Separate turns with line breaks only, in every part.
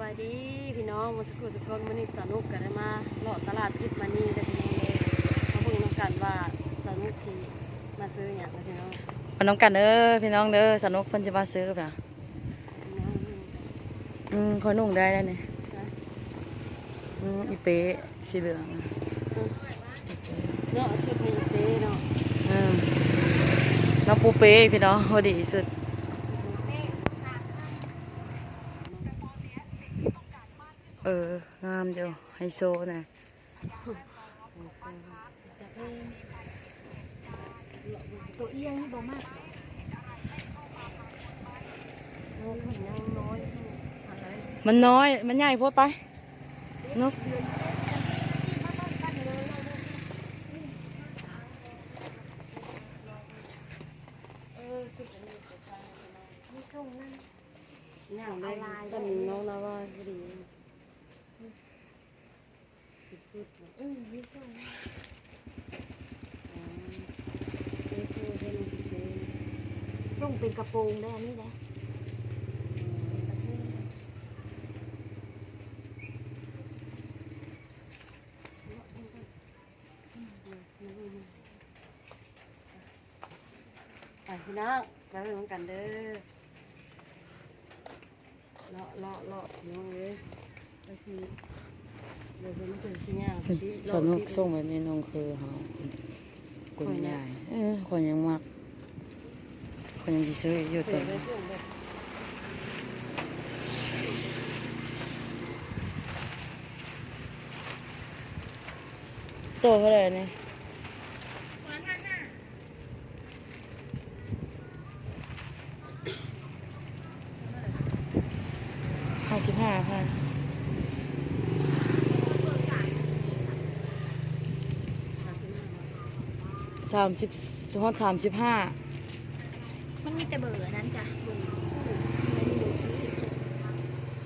บายดีพี่น้องมาสักครู่สักคนวันนี้สนุกกันได้มาเลาะตลาดทิพย์มานี่ได้พี่น้องเลยมาเบิ่งน้ำกันว่าสนุกที่มาซื้ออย่างนะพี่น้อง
มาน้องกันเด้อพี่น้องเด้อสนุกเพิ่นจะมาซื้อป่ะ
พี่น้อง
อืมคอยนุ่งได้แล้วนี่
นะ
อืมอีเป๊ะสีเหลือง
เนาะสุดมีเต้เนาะ
อืมน้องปูเป๊ะพี่น้องพอดีสุด เออ งามเดียวไฮโซนะ
ตัวเอียงนี่บ่มากโอ้ยยังน้อยอะไร
มันน้อย มันใหญ่โพดไปนก
เออสุดอันนี้สุดท้ายพี่น้องมีส่งนั่นย่างได้ต้นน้องนะว่าพอดี สุดๆอืมมีส่ง
ส่งเป็นกระโปรงได้อันนี้แหละ
ไปพี่น้องไปเหมือนกันเด้อเลาะเลาะเลาะน้องเลยไปที
สนุกส่งแบบนี้น้องคือเฮาคุณยายเออคนยังมักคนยังสิซื้ออยู่
เปิ
แต่
ดไปส่งแบบ
ตัวเท่าไหร่นี่ห้าสิบห้าพัน สามสิบฮอดสามสิบห้า
มันมีแต่เบอร์อันนั้นจ้ะเบอร์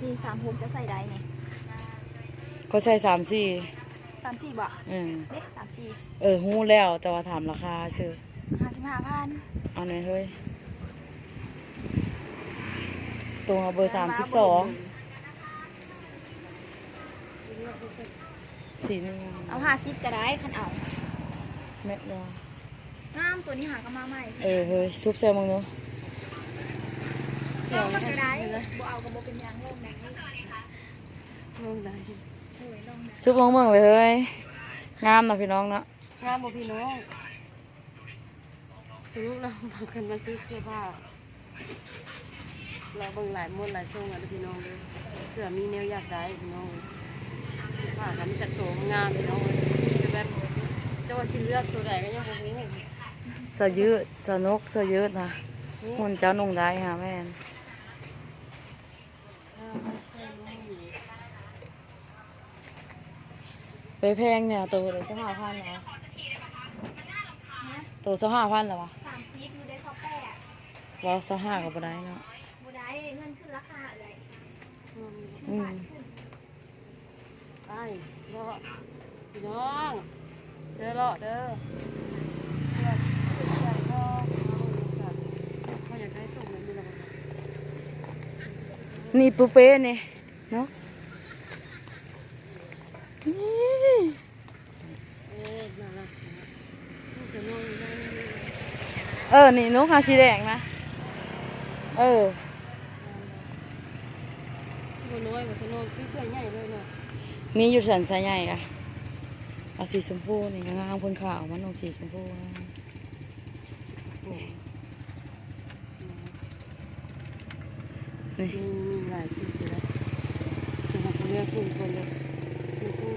นี่สามหกจะใส่ได้นี่
ก็ใส่สามสี่
สามสี่บาท
เออ
เด็กสามสี่
เออหู้แล้วแต่ว่าถามราคาชื่อ
ห้าสิบห้าพัน
เอาหน่อยเฮ้ยตรงเอาเบอร์สามสิบสองสีนึง
เอาห้าสิบก็ได้คันเอา
เม็ดละ
งามตัวนี้หาก็มาใหม่
เออเฮ้ยซุปแซลมองเนาะ
ลองมันก็ได้บ่เอากับบ่เป็นหยังลงได้
ลงได้
เฮ้ยลองได้
ซุปมองเมืองเลยเฮ้ยงามเนาะพี่น้องเนาะ
งามบ่พี่น้องสรุปแล้วบางคนมาซื้อเสื้อผ้าเราเบิ่งหลายม้วนหลายทรงอะเด้อพี่น้องเลยเสื้อมีแนวอยากได้พี่น้องเลยเสื้อผ้ากันมีแต่ตัวงามพี่น้องเลยแต่แบบจะว่าสิเลือกตัวใดก็ยังบ่มี
เสื้อยืดเสื้อนกเสื้อยืดนะหุ่นเจ้านุ่งได้ค่ะแม่นไปแพงเนี่ยตัวเลยสห้าพันเหรอตัวสห้าพันเหรอวะ
สามสิบอยู่ได้ซอแปด
ว่าสห้าก็บ่ได้เนาะ
บ่ได้เงินขึ้นราคาเลย
อืม
บาทขึ้น
ไปเลาะพี่น้องเด้อเลาะเด้อเพื่อนใหญ่ก็เขาอยากให้ส่งเลยมีอะไรบ้าง
นี่ปูเป้นี่เนาะนี่
เอ๊ะน่ารักนี่
เออ นี่นกหาสีแดงนะ เออ
น้อยสนมซื้อเครื่องใหญ่เลยเนาะ
มีอยู่สันสายใหญ่อะเอาสีชมพูนี่งามคนขาวมันลงสีชมพูงาม นี่
มีมีหลายสีเลยจะมาเลือกคุณคนเลยคุณครู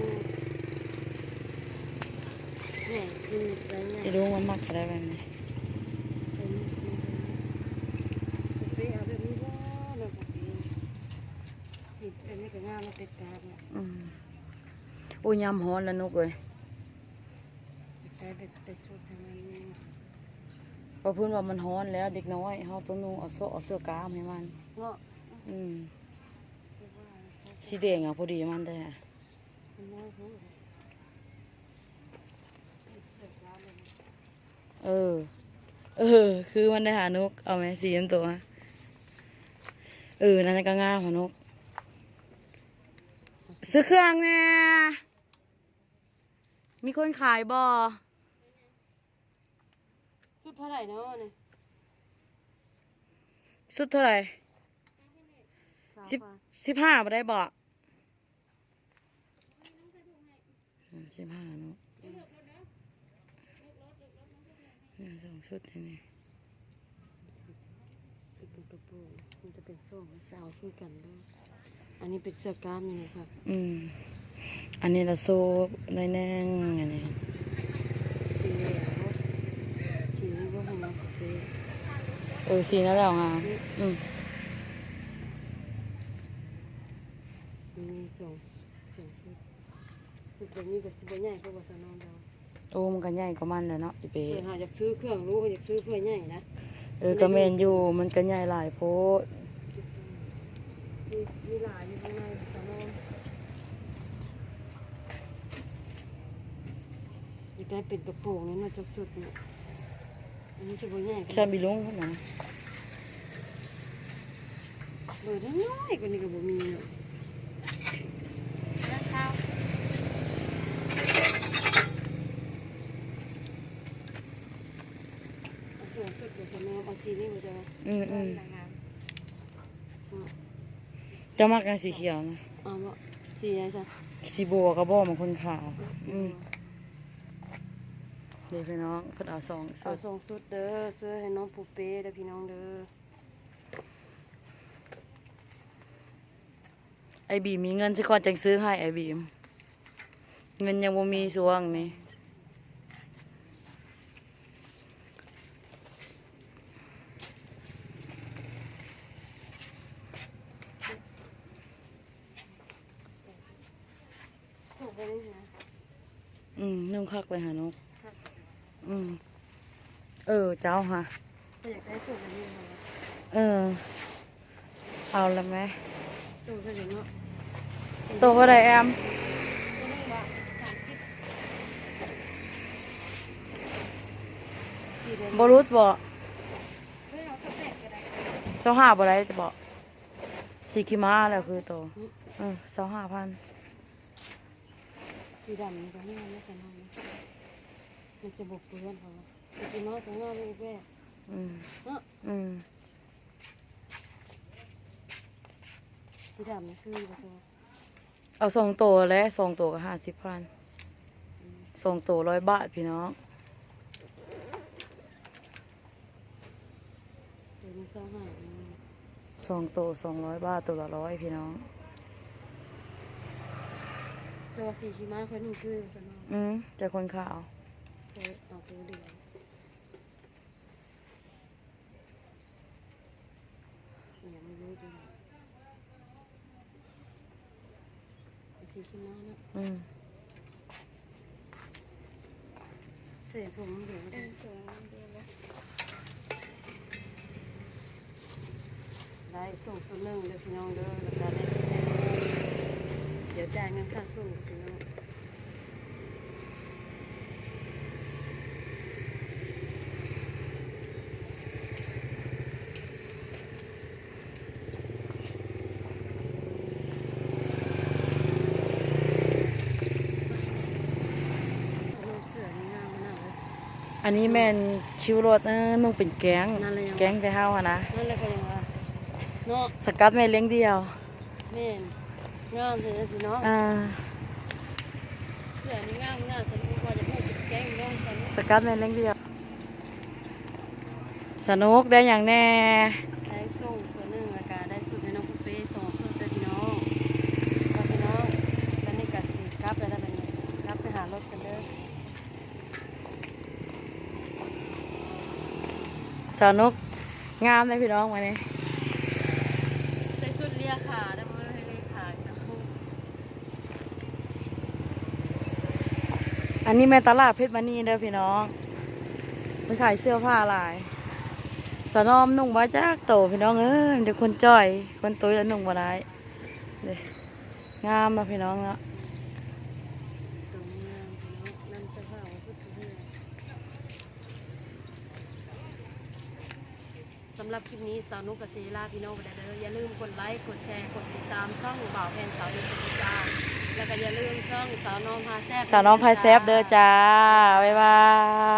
เนี่ยคือใส่ใหญ่
จะรู้มันมักอะไรแบบนี้
สีเอาแบบนี้ว่าเราปกติสีอันนี้ก็งามมาติดกาเนี่ย
อืมโอ้ยยำฮ้อนแล้วนกเลย
แต่เป็นแต่ชุดทางนั้น
เพราะเพื่อนว่ามันฮ้อนแล้วเด็กน้อยเขาต้องนุ่งเอาเสื้อเอาเสื้อกล้ามให้มัน
เนาะ
อืมสีแดงอะพอดีมันแต่
มันน้อยพูด
เออ เออ คือมันได้หานก เอาไหมสีน้ำตัวเออ นั่นก็งามหานก ซื้อเครื่องแน่มีคนขายบ่
ชุดเท่าไหร่เนาะเนี่ย
สุดเท่าไหร่
สาม
สิบ
พัน
สิบห้าบ่ได้บ่อืมสิบห้าเนาะเนี่ยสองชุดนี่
ชุดเป็นกระโปรงมันจะเป็นส้มสาวคุยกันด้วยอันนี้เป็นเสื้อกล้ามนี่นะครับ
อืมอันนี้ละโซหน้อยแนึงอันนี้
สีเหลืองสีนี้ก็ให้น้องเท
เออสีนั่นแหละงามอืม
มีสองสองชุดชุดแบบนี้กับสิบใหญ่เพราะว่าสนองเรา
โอ้มันก็ใหญ่กว่ามันแหล้วเนาะอีเป
เพื่อหาอยากซื้อเครื่องรู้ว่าอยากซื้อเพื่อใหญ่นะ
เออก็แมนอยู่มันก็ใหญ่หลายโพด
มีมีหลายอยู่ข้างในสนองอยากได้เป็นกระโปรงนี่น่าจะสุดเนี่ยอันนี้สิบใหญ่กัน
ชาบิลุงพุ่นนะ
เบอร์น้อยๆกว่านี้ก็บ่มีเนาะ
ราคา
เอาสูง สุดกว่าสนองเอาสีนี้บ่จะว่า
อืมอืม
ราคา
เจะมักกันสีเขียวนะ
เอาบ่สีอะไรจ้ะ
สีบัวกระบอกมันคนขาว อืมเดี๋ยวพี่น้องเพิ่นเอาสอง
เอา
สุด
ส่งสุดเด้อซื้อให้น้องปูเป้เด้อพี่น้องเด้อ
ไอบีมมีเงินสิก่อนจังซื้อให้ไอบีม เงินยังบ่มีสวงนี่
ส่งไปได้นะ
อืมนุ่งคักเลยหานกอืม เออ เจ้าฮะ
แต่อยากได้ส่งไปนี่ค่ะ
เออ เอาละไหม
ส่งไปเนาะ
ตัวเท่าไรแอม
ตัวนี้ว่าสามสิบ
สีแดง
บรุษบ่
เฮ้ยเอาสเปกก็ได้
เสาห้าบ่ได้จะบอกสีกิมาแล้วคือตัวเออเสาห้าพัน
สีดำนี่ก็ไม่เอาไม่นเอานะมันจะบกเปื้อนเขาแต่สีน้อยของงามอีกแบบ
อืม
เนาะ
อืม
สีดำนี่คือบ่ตัว
เอาสองตัวแล้วสองตัวก็ห้าสิบพันสองตัวร้อยบาทพี่น้อง
เดี๋ยวนี้เศร้าหาย
สองตัวสองร้อยบาทตัวละร้อยพี่น้อง
แต่ว่าสีขี้ม้าคนหนึ่งคือสนอง
อืมแต่คนขาว
เอาเอาตัวเดียวเนี่ยไม่รู้ดูเอาสีขี้ม้าเนาะ
อืม
เสียผมเดี๋ยว
เออสวยดีเลย
ได้ส่งตัวหนึ่งเดี๋ยวพี่น้องเด้อแล้วก็ได้ตัวหนึ่ง เดี๋ยวจ่ายเงินค่าส่งพี่น้องลูกเสือนี่งามมากเลย
อันนี้แมนคิวรถเออนุ่งเป็นแก๊ง
นั่นเลยยัง
แก๊งแต่เฮาอะนะ
นั่นเลยก็ยังว่าเนาะ
สกัดแม่เลี้ยงเดียว
แม่น งามเลยนะพี่น้อง
อ่า
เสือนี่งามงามฉันก็จะพูดเป็นแก๊งน้องฉัน
สกัดแม่เลี้ยงเดียวสนุกได้อย่างแน่
ได้ส่งตัวหนึ่งแล้วก็ได้สุดให้น้องปุ๊เป้สองสุดเด้อพี่น้องก็พี่น้องแล้วนี่ก็สิกลับไปแล้วเป็นไงกลับไปหารถกันเด้อ
สนุกงามเลยพี่น้องวันนี้
ใส่สุดเลียขาได้บ่ให้เลียขาเนาะ
อันนี้แม่ตลาดเพชรมณีเด้อพี่น้องไปขายเสื้อผ้าลายสนอมนุ่งมาจากโตพี่น้องเอ้ยเดี๋ยวคนจ่อย คนตุ้ยแล้วนุ่งมาได้เด้งามมาพี่น้องเนาะ
ตรงนี้งามพี่น้องนั่นเสื้อผ้าว่าสุดเท่สำ หรับคลิปนี้สาวนุกกับศิลาพี่น้องเด้ออย่าลืมกดไลค์กดแชร์กดติดตามช่องบ่าวแพนสาวนุกจ้าแล้วก็อย่าลืมช่องสาวน้องพาแซ่บ
สาวน้องพายแซบเด้อจ้าบ๊ายบาย